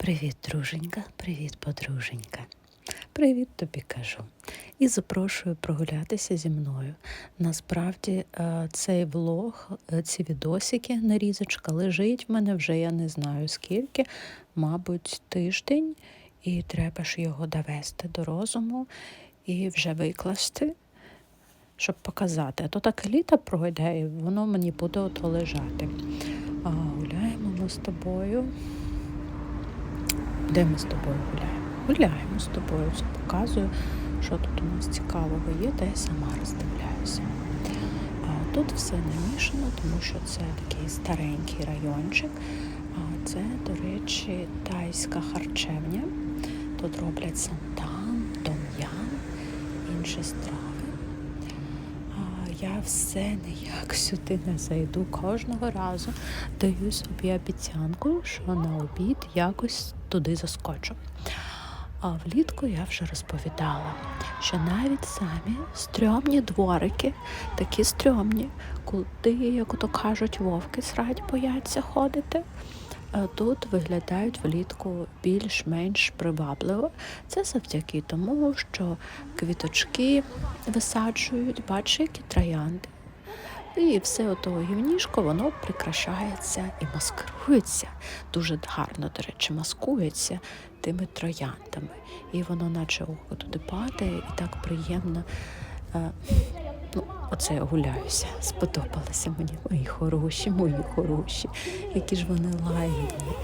Привіт, друженька, привіт, подруженька. Привіт тобі кажу. І запрошую прогулятися зі мною. Насправді, е, цей влог, е, ці відосики, нарізочка лежить в мене вже я не знаю скільки, мабуть, тиждень, і треба ж його довести до розуму і вже викласти, щоб показати. А то так літо пройде, і воно мені буде ото лежати. Гуляємо ми з тобою. Де ми з тобою гуляємо? Гуляємо з тобою, це показую, що тут у нас цікавого є, та я сама роздивляюся. Тут все намішано, тому що це такий старенький райончик. Це, до речі, тайська харчевня. Тут роблять сантан, том'ян, інші страви. Все ніяк сюди не зайду. Кожного разу даю собі обіцянку, що на обід якось туди заскочу. А влітку я вже розповідала, що навіть самі стрьомні дворики, такі стрьомні, куди, як ото кажуть, вовки срать бояться ходити. Тут виглядають влітку більш-менш привабливо. Це завдяки тому, що квіточки висаджують, бачиш, які троянди. І все ото гівнішко, воно прикрашається і маскирується. Дуже гарно, до речі, маскується тими трояндами. І воно, наче око туди падає, і так приємно. е, оце гуляюся. Сподобалися мені мої хороші, мої хороші. Які ж вони лагідні,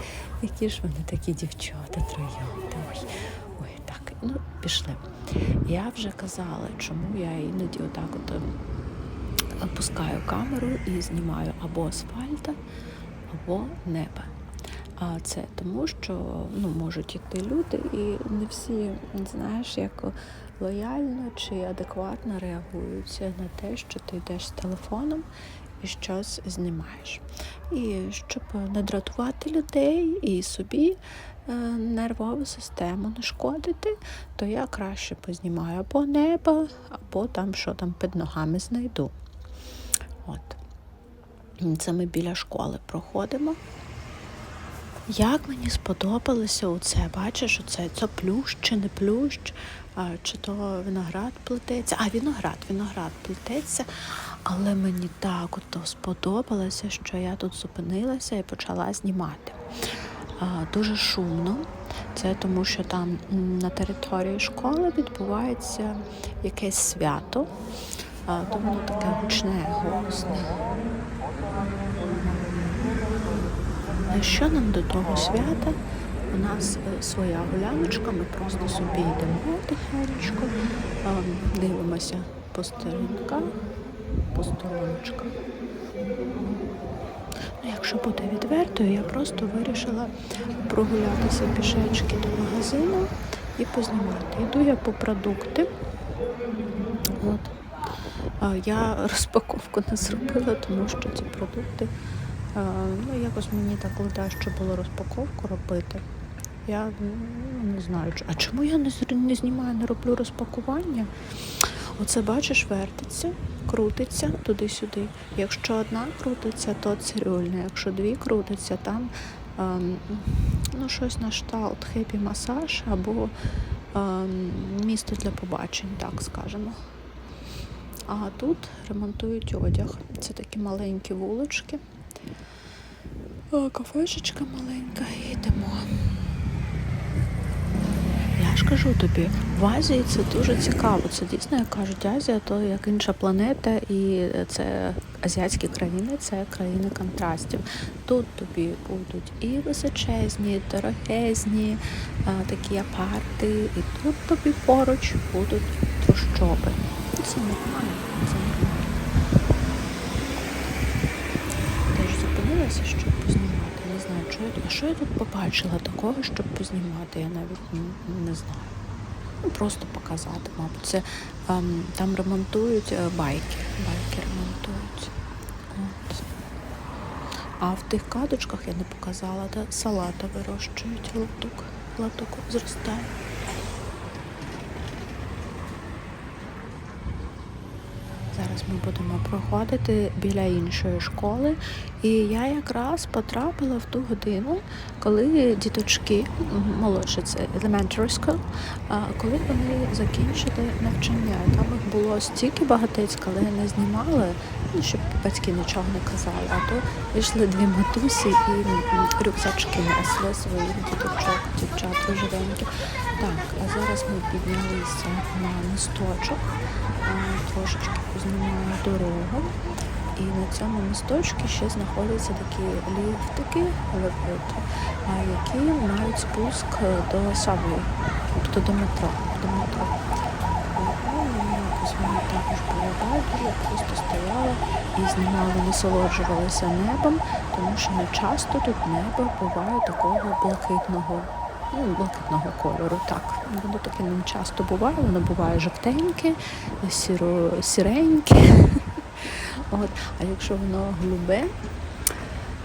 які ж вони такі дівчата, троянди. Ой, ой, так, ну пішли. Я вже казала, чому я іноді отак от ем, опускаю камеру і знімаю або асфальта, або неба. А це тому, що ну, можуть йти люди, і не всі, знаєш, як лояльно чи адекватно реагують на те, що ти йдеш з телефоном і щось знімаєш. І щоб не дратувати людей і собі е, нервову систему не шкодити, то я краще познімаю або небо, або там що там під ногами знайду. От. Це ми біля школи проходимо. Як мені сподобалося оце, бачиш, оце це плющ чи не плющ, а, чи то виноград плететься. А, виноград, виноград плететься. Але мені так ото сподобалося, що я тут зупинилася і почала знімати. А, дуже шумно. Це тому, що там на території школи відбувається якесь свято, а, воно таке гучне, голосне. А що нам до того свята? У нас е, своя гуляночка, ми просто собі йдемо тихенечко, ем, дивимося по сторінках, по стороночках. Ну, якщо бути відвертою, я просто вирішила прогулятися пішечки до магазину і познімати. Йду я по продукти. От. Я розпаковку не зробила, тому що ці продукти, ну якось мені так ледаче було розпаковку робити. Я ну, не знаю, а чому я не, не знімаю, не роблю розпакування? Оце бачиш, вертиться, крутиться туди-сюди. Якщо одна крутиться, то цирюльна. Якщо дві крутиться, там ем, ну, щось на шталт, хеппі масаж або ем, місто для побачень, так скажемо. А тут ремонтують одяг. Це такі маленькі вулички. Кафешечка маленька, і йдемо. Я ж кажу тобі, в Азії це дуже цікаво. Це дійсно, як кажуть, Азія, то як інша планета, і це азіатські країни, це країни контрастів. Тут тобі будуть і височезні, і дорогезні, такі апарти, і тут тобі поруч будуть трущоби. Це нормально, це нормально. Теж щоб познімати. Не знаю, що я тут. А що я тут побачила такого, щоб познімати, я навіть не знаю. Ну, просто показати, мабуть. Це ем, там ремонтують е, байки. Байки ремонтують. От. А в тих кадочках я не показала, де салата вирощують, латук. Латук зростає. Зараз зараз ми будемо проходити біля іншої школи. І я якраз потрапила в ту годину, коли діточки, м, молодші це elementary school, коли вони закінчили навчання. Там їх було стільки багатець, але не знімали, ну, щоб батьки нічого не казали. А то вийшли дві матусі і рюкзачки несли своїх діточок, дівчат живенькі. Так, а зараз ми піднялися на місточок, трошечки познімаю дорогу. І на цьому місточку ще знаходяться такі ліфтики, які мають спуск до subway, тобто до метро. До метро. Ну, якось також було байдуже, просто стояла і знімала, насолоджувалася небом, тому що не часто тут небо буває такого блакитного. Ну, блакитного кольору, так. Воно таке не часто буває, воно буває жовтеньке, сіро, сіреньке. От. А якщо воно голубе,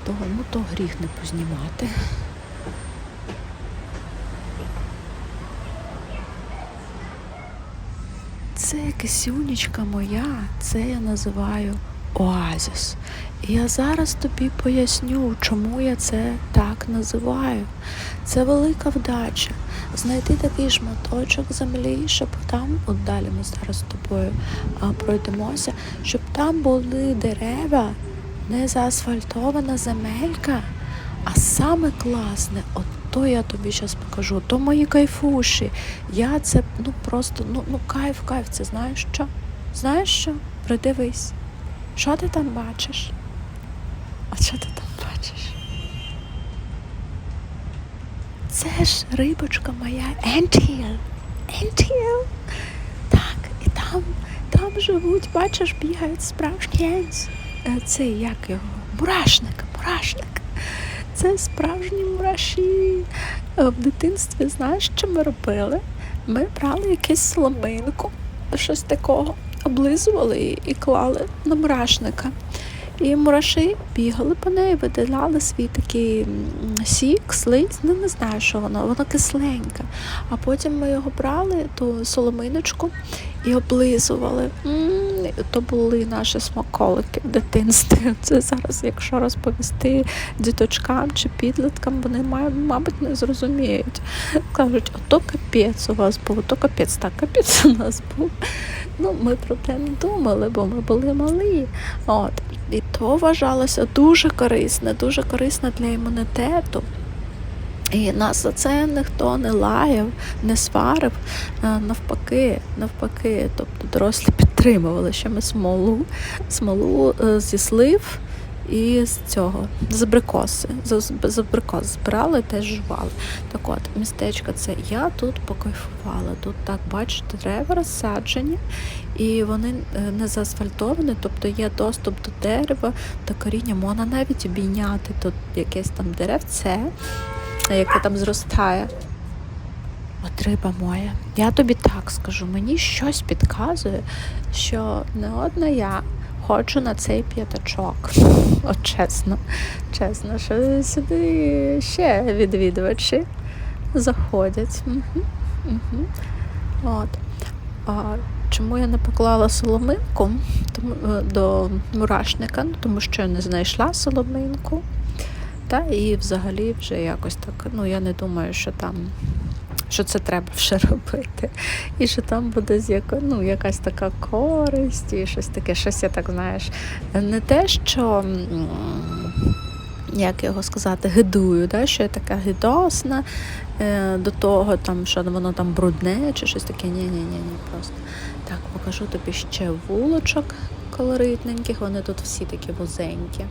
то, ну, то гріх не познімати. Це кисюнечка моя, це я називаю оазіс. І я зараз тобі поясню, чому я це так називаю. Це велика вдача. Знайти такий шматочок землі, щоб там, от далі ми зараз з тобою пройдемося, щоб там були дерева, не заасфальтована земелька, а саме класне, от то я тобі зараз покажу, то мої кайфуші. Я це ну просто ну, ну кайф, кайф. Це знаєш що? Знаєш що? Придивись. Що ти там бачиш? А що ти там бачиш? Це ж рибочка моя Ентіл. Ентіл. Так, і там, там живуть, бачиш, бігають справжні енс. Е, Це як його? Мурашник, мурашник. Це справжні мураші. Е, В дитинстві знаєш, що ми робили? Ми брали якусь соломинку, щось такого, облизували і клали на мурашника. І мураші бігали по неї, виділяли свій такий сік, слизь, ну не знаю, що воно, воно кисленьке. А потім ми його брали, ту соломиночку, і облизували. М, То були наші смаколики в дитинстві. Це зараз, якщо розповісти діточкам чи підліткам, вони мабуть не зрозуміють. Кажуть, ото капець у вас був, ото капець, так капець у нас був. Ну, ми про те не думали, бо ми були малі. От. І то вважалося дуже корисне, дуже корисне для імунітету. І нас за це ніхто не лаяв, не сварив. Е, Навпаки, навпаки, тобто дорослі підтримували, що ми смолу, смолу е, зі слив і з цього, з абрикоси. З, абрикос збирали, теж жували. Так от, містечко це я тут покайфувала. Тут так, бачите, дерева розсаджені, і вони е, не заасфальтовані, тобто є доступ до дерева, до коріння, можна навіть обійняти тут якесь там деревце яке там зростає. От риба моя. Я тобі так скажу, мені щось підказує, що не одна я ходжу на цей п'ятачок. От чесно, чесно, що сюди ще відвідувачі заходять. Угу, угу. От. А чому я не поклала соломинку е, до мурашника? Ну, тому що я не знайшла соломинку. Та і взагалі вже якось так, ну я не думаю, що там що це треба вже робити. І що там буде ну, якась така користь, і щось таке, щось я так знаєш. Не те, що. Як його сказати, гидую, да? що я така гидосна е, до того, там, що воно там брудне чи щось таке. Ні, ні, ні, ні, просто. Так, покажу тобі ще вулочок колоритненьких, вони тут всі такі вузенькі.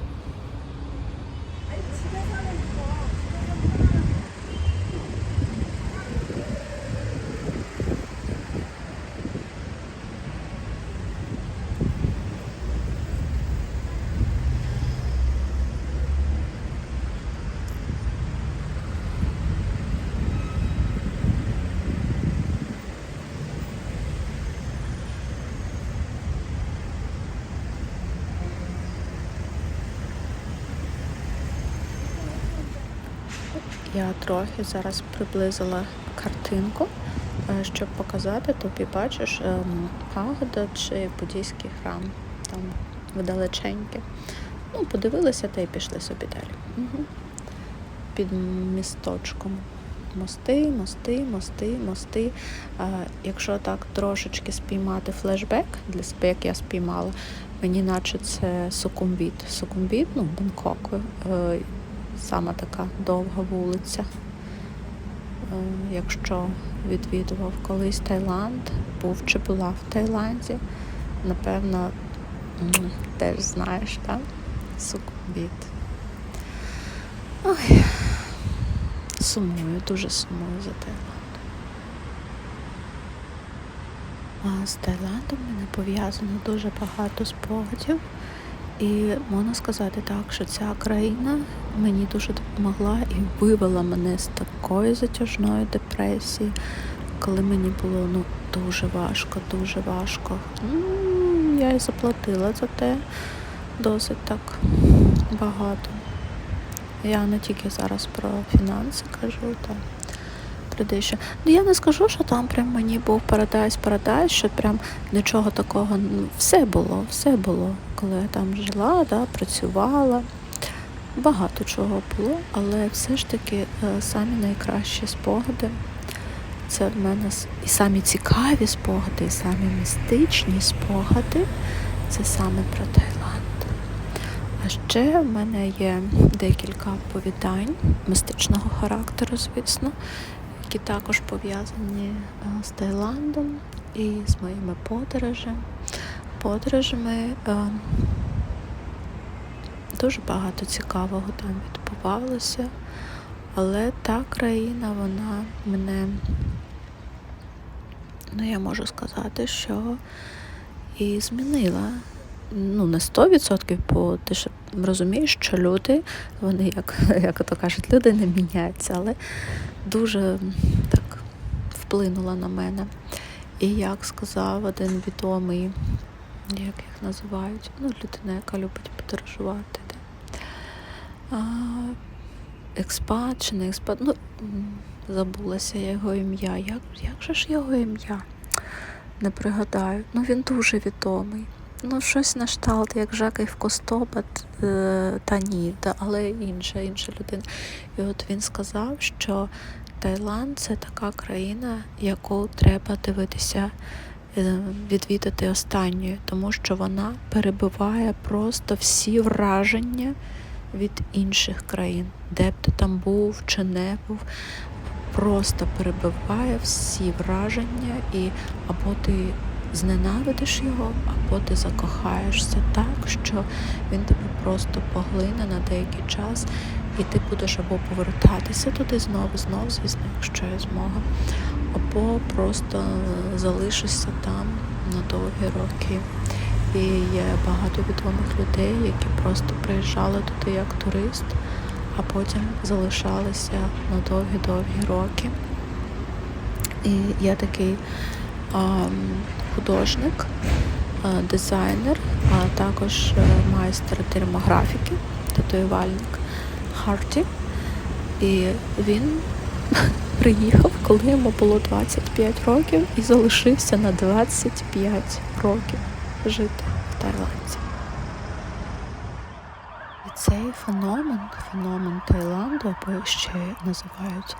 Я трохи зараз приблизила картинку, е, щоб показати тобі, бачиш, ем, пагода чи буддійський храм. там вдалеченьке. Ну, подивилися та й пішли собі далі. Угу. Під місточком. Мости, мости, мости, мости. А, якщо так трошечки спіймати флешбек для себе, як я спіймала, мені наче це Сукумбіт. Сукумбіт, ну, Бангкок. Саме така довга вулиця. Е, якщо відвідував колись Таїланд, був чи була в Таїланді, напевно, теж знаєш, так? Сукумбіт. Ой, сумую, дуже сумую за Таїландом. А з Таїландом мене пов'язано дуже багато спогадів. І можна сказати так, що ця країна мені дуже допомогла і вивела мене з такої затяжної депресії, коли мені було ну, дуже важко, дуже важко. Я і заплатила за те досить так багато. Я не тільки зараз про фінанси кажу, та про. Ну я не скажу, що там прям мені був парадайз, парадайз, що прям нічого такого. ну, Все було, все було, коли я там жила, да, працювала. Багато чого було, але все ж таки е, самі найкращі спогади. Це в мене і самі цікаві спогади, і самі містичні спогади. Це саме про Таїланд. А ще в мене є декілька оповідань містичного характеру, звісно, які також пов'язані е, з Таїландом і з моїми подорожами. подорожами. е, Дуже багато цікавого там відбувалося, але та країна, вона мене, ну я можу сказати, що і змінила. Ну, не 100%, бо ти ж розумієш, що люди, вони, як, як то кажуть, люди не міняються, але дуже так вплинула на мене. І як сказав один відомий, як їх називають, ну, людина, яка любить подорожувати. Да? А, експат чи не експат, ну, забулася його ім'я. Як, як же ж його ім'я? Не пригадаю. Ну, він дуже відомий. Ну, щось на кшталт, як Жаків Костобат, е, та ні, але інша, інша людина. І от він сказав, що Таїланд це така країна, яку треба дивитися, е, відвідати останньою, тому що вона перебиває просто всі враження від інших країн, де б ти там був чи не був. Просто перебиває всі враження, і або ти зненавидиш його, або ти закохаєшся так, що він тебе просто поглине на деякий час, і ти будеш або повертатися туди знову, знову, звісно, якщо є змога, або просто залишишся там на довгі роки. І є багато відомих людей, які просто приїжджали туди як турист, а потім залишалися на довгі-довгі роки. І я такий а, художник, дизайнер, а також е, майстер термографіки, татуювальник Харті. І він приїхав, коли йому було 25 років, і залишився на 25 років жити в Таїланді. І цей феномен, феномен Таїланду, або ще називають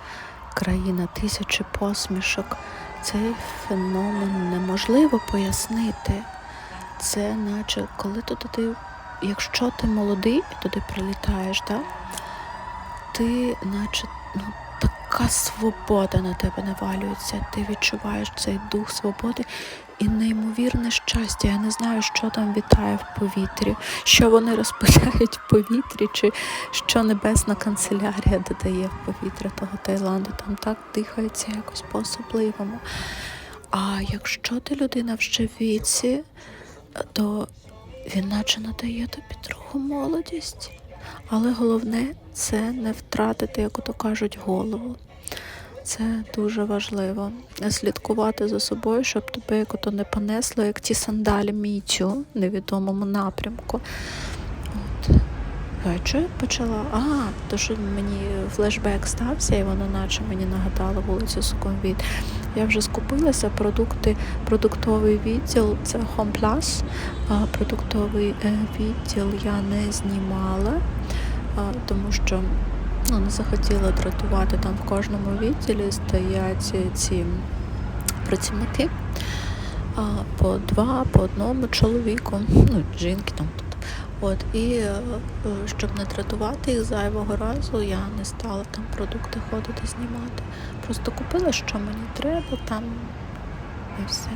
країна тисячі посмішок, цей феномен неможливо пояснити. Це наче коли ти якщо ти молодий і туди прилітаєш, да, ти наче ну, така свобода на тебе навалюється. Ти відчуваєш цей дух свободи і неймовірне щастя. Я не знаю, що там вітає в повітрі, що вони розпиляють в повітрі, чи що небесна канцелярія додає в повітря того Таїланду. Там так дихається якось по-особливому. А якщо ти людина вже в віці, то він наче надає тобі трохи молодість. Але головне це не втратити, як ото кажуть, голову. Це дуже важливо. Слідкувати за собою, щоб тебе як не понесло, як ті сандалі мітю в невідомому напрямку. От. А що я почала? А, то що мені флешбек стався, і воно наче мені нагадало вулицю Сукумвіт. Я вже скупилася. Продукти, продуктовий відділ це Home Plus. Продуктовий е, відділ я не знімала, тому що ну, не захотіла дратувати. Там в кожному відділі стоять ці працівники. По два, по одному чоловіку, ну, жінки там. От, і е, щоб не дратувати їх зайвого разу, я не стала там продукти ходити знімати. Просто купила, що мені треба, там і все.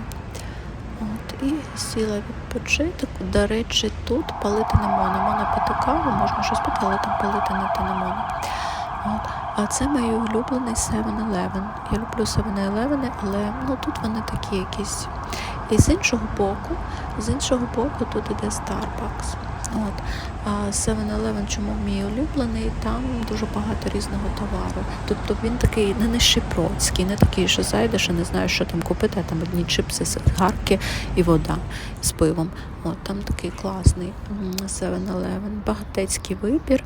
І сіла відпочити. До речі, тут палити не можна. Можна пити каву, можна щось пити, але там палити не, та не можна. А це мій улюблений 7-Eleven. Я люблю 7-Eleven, але ну, тут вони такі якісь. І з іншого боку, з іншого боку, тут іде Starbucks. От. А 7-Eleven, чому мій улюблений, там дуже багато різного товару. Тобто він такий не нищепроцький, не такий, що зайдеш і не знаєш, що там купити, а там одні чипси, сигарки і вода з пивом. От, там такий класний 7-Eleven, багатецький вибір.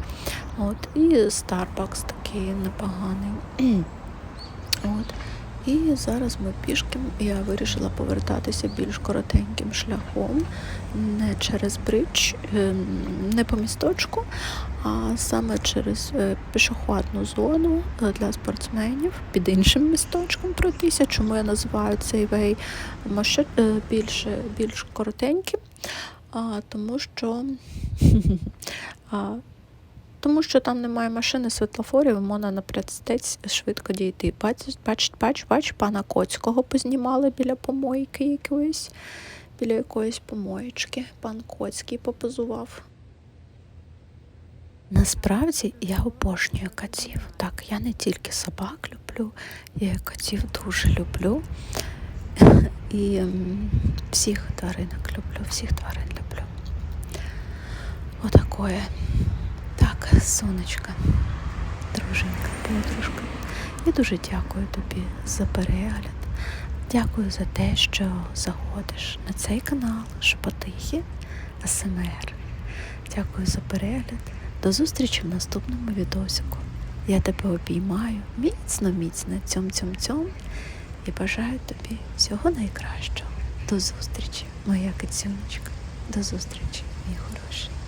От, і Starbucks такий непоганий. От. І зараз ми пішки, я вирішила повертатися більш коротеньким шляхом, не через бридж, ем, не по місточку, а саме через е, пішохідну зону е, для спортсменів під іншим місточком пройтися. Чому я називаю цей вей е, більш, більш коротеньким? Тому що тому що там немає машини світлофорів, і можна на швидко дійти. Бач, бач, бач, бач, пана Коцького познімали біля помойки якоїсь, біля якоїсь помоєчки. Пан Коцький попозував. Насправді я обожнюю котів. Так, я не тільки собак люблю, я котів дуже люблю. І всіх тваринок люблю, всіх тварин люблю. Отакое. Так, сонечка, дружинка, подружка. Я дуже дякую тобі за перегляд. Дякую за те, що заходиш на цей канал Шепотихи АСМР. Дякую за перегляд. До зустрічі в наступному відосику. Я тебе обіймаю міцно, міцно, цьом цьом цьом і бажаю тобі всього найкращого. До зустрічі, моя кицюнечка. До зустрічі, мій хороший.